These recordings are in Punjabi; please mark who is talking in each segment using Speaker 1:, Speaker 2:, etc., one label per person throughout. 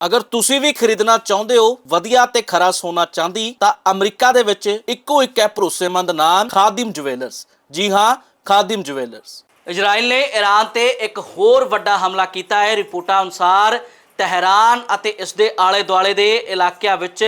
Speaker 1: ਅਗਰ ਤੁਸੀਂ ਵੀ ਖਰੀਦਣਾ ਚਾਹੁੰਦੇ ਹੋ, ਵਧੀਆ ਤੇ ਖਰਾ ਸੋਨਾ ਚਾਂਦੀ, ਤਾਂ ਅਮਰੀਕਾ ਦੇ ਵਿੱਚ ਇੱਕੋ ਇੱਕ ਹੈ ਭਰੋਸੇਮੰਦ ਨਾਮ, ਖਾਦਿਮ ਜੁਐਲਰਸ ਜੀ ਹਾਂ, ਖਾਦਿਮ ਜੁਐਲਰਸ ਇਜ਼ਰਾਈਲ ਨੇ ਈਰਾਨ ਤੇ ਇੱਕ ਹੋਰ ਵੱਡਾ ਹਮਲਾ ਕੀਤਾ ਹੈ। ਰਿਪੋਰਟਾਂ ਅਨੁਸਾਰ ਤਹਿਰਾਨ ਅਤੇ ਇਸ ਦੇ ਆਲੇ ਦੁਆਲੇ ਦੇ ਇਲਾਕਿਆਂ ਵਿੱਚ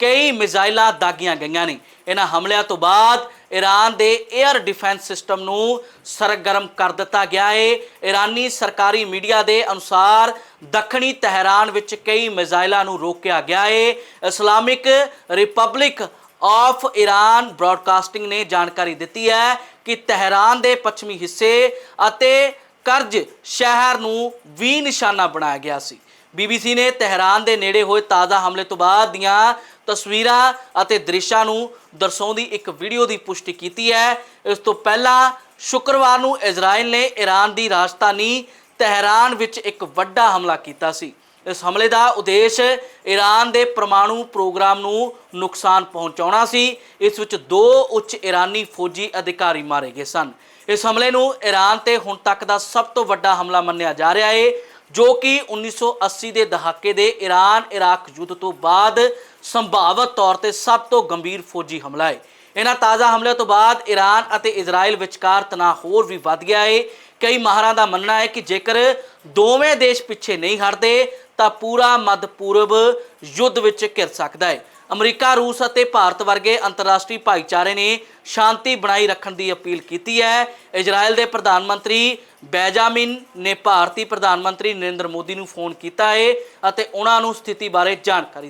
Speaker 1: ਕਈ ਮਿਜ਼ਾਈਲਾਂ ਦਾਗੀਆਂ ਗਈਆਂ ਨੇ। ਇਹਨਾਂ ਹਮਲਿਆਂ ਤੋਂ ਬਾਅਦ ਈਰਾਨ ਦੇ 에ਅਰ ਡਿਫੈਂਸ ਸਿਸਟਮ ਨੂੰ ਸਰਗਰਮ ਕਰ ਦਿੱਤਾ ਗਿਆ ਹੈ ਈਰਾਨੀ ਸਰਕਾਰੀ ਮੀਡੀਆ ਦੇ ਅਨੁਸਾਰ ਦੱਖਣੀ ਤਹਿਰਾਨ ਵਿੱਚ ਕਈ ਮਿਜ਼ਾਈਲਾਂ ਨੂੰ ਰੋਕਿਆ ਗਿਆ ਹੈ Islamic republic of Iran broadcasting ਨੇ ਜਾਣਕਾਰੀ ਦਿੱਤੀ ਹੈ ਕਿ ਤਹਿਰਾਨ ਦੇ ਪੱਛਮੀ ਹਿੱਸੇ ਅਤੇ ਕਰਜ ਸ਼ਹਿਰ ਨੂੰ ਵੀ ਨਿਸ਼ਾਨਾ ਬਣਾਇਆ ਗਿਆ ਸੀ। ਬੀਬੀਸੀ ਨੇ ਤਹਿਰਾਨ ਦੇ ਨੇੜੇ ਹੋਏ ਤਾਜ਼ਾ ਹਮਲੇ ਤੋਂ ਬਾਅਦ ਦੀਆਂ ਤਸਵੀਰਾਂ ਅਤੇ ਦ੍ਰਿਸ਼ਾਂ ਨੂੰ ਦਰਸਾਉਂਦੀ ਇੱਕ ਵੀਡੀਓ ਦੀ ਪੁਸ਼ਟੀ ਕੀਤੀ ਹੈ। ਇਸ ਤੋਂ ਪਹਿਲਾਂ ਸ਼ੁੱਕਰਵਾਰ ਨੂੰ ਇਜ਼ਰਾਈਲ ਨੇ ਈਰਾਨ ਦੀ ਰਾਜਧਾਨੀ ਤਹਿਰਾਨ ਵਿੱਚ ਇੱਕ ਵੱਡਾ ਹਮਲਾ ਕੀਤਾ ਸੀ। ਇਸ ਹਮਲੇ ਦਾ ਉਦੇਸ਼ ਈਰਾਨ ਦੇ ਪਰਮਾਣੂ ਪ੍ਰੋਗਰਾਮ ਨੂੰ ਨੁਕਸਾਨ ਪਹੁੰਚਾਉਣਾ ਸੀ। ਇਸ ਵਿੱਚ ਦੋ ਉੱਚ ਈਰਾਨੀ ਫੌਜੀ ਅਧਿਕਾਰੀ ਮਾਰੇ ਗਏ ਸਨ। ਇਸ ਹਮਲੇ ਨੂੰ ਈਰਾਨ ਤੇ ਹੁਣ ਤੱਕ ਦਾ ਸਭ ਤੋਂ ਵੱਡਾ ਹਮਲਾ ਮੰਨਿਆ ਜਾ ਰਿਹਾ ਹੈ, ਜੋ ਕਿ 1980 ਦੇ ਦਹਾਕੇ ਦੇ ਈਰਾਨ ਇਰਾਕ ਯੁੱਧ ਤੋਂ ਬਾਅਦ ਸੰਭਾਵਤ ਤੌਰ ਤੇ ਸਭ ਤੋਂ ਗੰਭੀਰ ਫੌਜੀ ਹਮਲਾ ਹੈ। ਇਹਨਾਂ ਤਾਜ਼ਾ ਹਮਲਿਆਂ ਤੋਂ ਬਾਅਦ ਈਰਾਨ ਅਤੇ ਇਜ਼ਰਾਈਲ ਵਿਚਕਾਰ ਤਣਾਅ ਹੋਰ ਵੀ ਵੱਧ ਗਿਆ ਹੈ ਕਈ ਮਾਹਰਾਂ ਦਾ ਮੰਨਣਾ ਹੈ ਕਿ ਜੇਕਰ ਦੋਵੇਂ ਦੇਸ਼ ਪਿੱਛੇ ਨਹੀਂ ਹਟਦੇ, ਤਾਂ ਪੂਰਾ ਮੱਧ ਪੂਰਬ ਯੁੱਧ ਵਿੱਚ ਘਿਰ ਸਕਦਾ ਹੈ। ਅਮਰੀਕਾ, ਰੂਸ ਅਤੇ ਭਾਰਤ ਵਰਗੇ ਅੰਤਰਰਾਸ਼ਟਰੀ ਭਾਈਚਾਰੇ ਨੇ ਸ਼ਾਂਤੀ ਬਣਾਈ ਰੱਖਣ ਦੀ ਅਪੀਲ ਕੀਤੀ ਹੈ। ਇਜ਼ਰਾਈਲ ਦੇ ਪ੍ਰਧਾਨ ਮੰਤਰੀ ਬੈਜਾਮਿਨ ਨੇ ਭਾਰਤੀ ਪ੍ਰਧਾਨ ਮੰਤਰੀ ਨਰਿੰਦਰ ਮੋਦੀ ਨੂੰ ਫੋਨ ਕੀਤਾ ਹੈ ਅਤੇ ਉਹਨਾਂ ਨੂੰ ਸਥਿਤੀ ਬਾਰੇ ਜਾਣਕਾਰੀ